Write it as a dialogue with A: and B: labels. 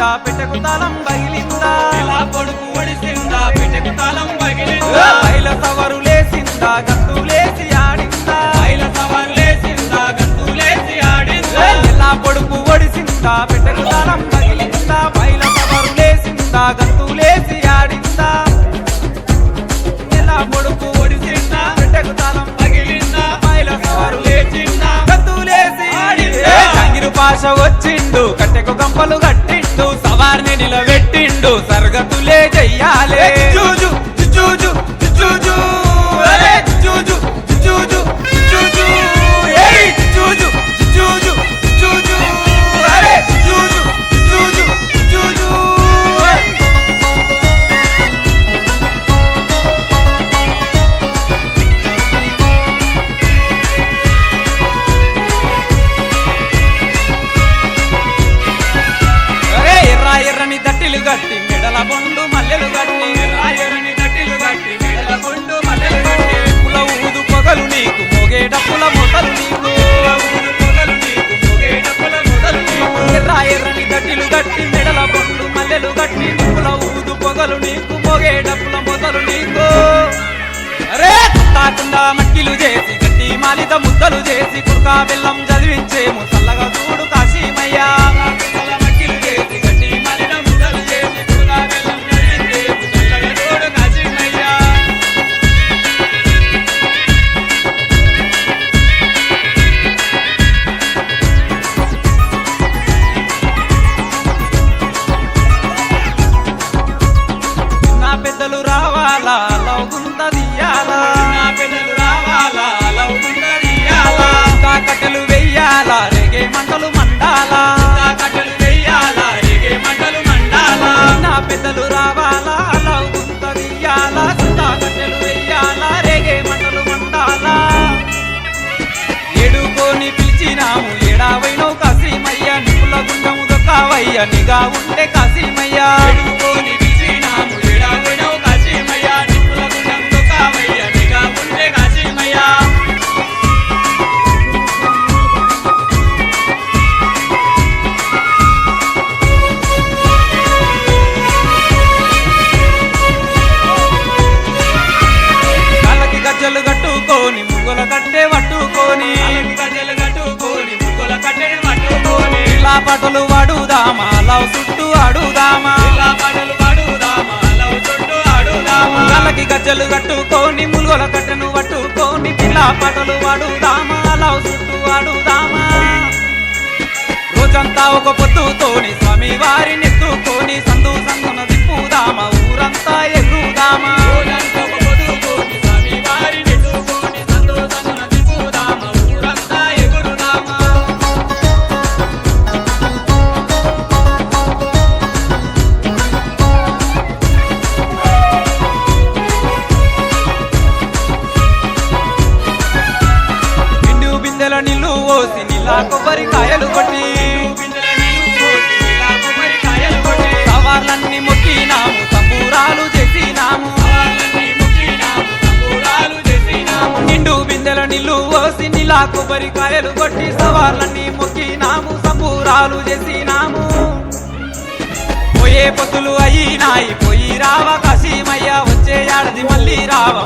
A: ఒడిసిందా పెట్టకు తాళం పగిలిందా?
B: ఎలా పొడుపు ఒడిసిందా పెట్టెకు తాళం పగిలిందా
A: బయల సవరులేసిందా గంతులేసి ఆడిందా?
B: బయల సవర్లేసిందా గంతులేసి ఆడిందా?
A: ఎలా పొడుపు ఒడిసిందా పెట్టకు తాళం పగిలిందా? బయల సవరులేసిందా గంతులేసి ఆడిందా? ఎలా పొడుపు ఒడిసిందా పెట్టకు తాళం
B: పగిలిందా?
A: బయల సవరులేసిందా గంతులేసి ఆడిందా? జంగిరు పాష వచ్చిండు కట్టెకు గంపలు కట్టిండు సవార్ని నిలబెట్టిండు సరగతులే చెయ్యాలే. తాకుండా మట్టిలు చేసి గట్టి మాలిత ముద్దలు చేసి కుర్కా బెల్లం చదివించేము. చల్లగా చూడు కాశీమయ్యా. నా రావాలా? లవ్వుంత వెయ్యాలా? ఇంకా కట్టెలు వెయ్యాలా? రేగే మంటలు మండాలా? ఏడుకోని పిలిచినాము ఏడావైనో కసీమయ్య నిపుల గుండము దొక్కావయ్య నిగా ఉంటే కసీమయ్య
B: ఎడుకోని పిలిచినాము
A: ఎడావైన పాటలు వాడుదామా లవ్ చుట్టూ ఆడుదామా?
B: పాటలు పాడుదామా? లవ్ చుట్టూ ఆడుదామా?
A: కాళ్ళకి గజ్జలు కట్టుకొని ములుగొల కట్టెను పట్టుకొని పిల్ల పాటలు వాడుదామా లవ్ చుట్టూ ఆడుదామా? రోజంతా ఒక పొద్దుతోని స్వామి వారిని పోసి నీలా కొబ్బరి కాయలు కొట్టి.
B: బిందెల
A: మొక్కినాము సంబూరాలు చేసినాము. నిండు బిందెల నిల్లు పోసి నిలా కొబ్బరి కాయలు కొట్టి సవార్లన్నీ మొక్కినాము సంబూరాలు చేసినాము. పోయే పొద్దులు అయినాయి పోయి రావ కసీమయ్య వచ్చే ఆడది మళ్ళీ రావ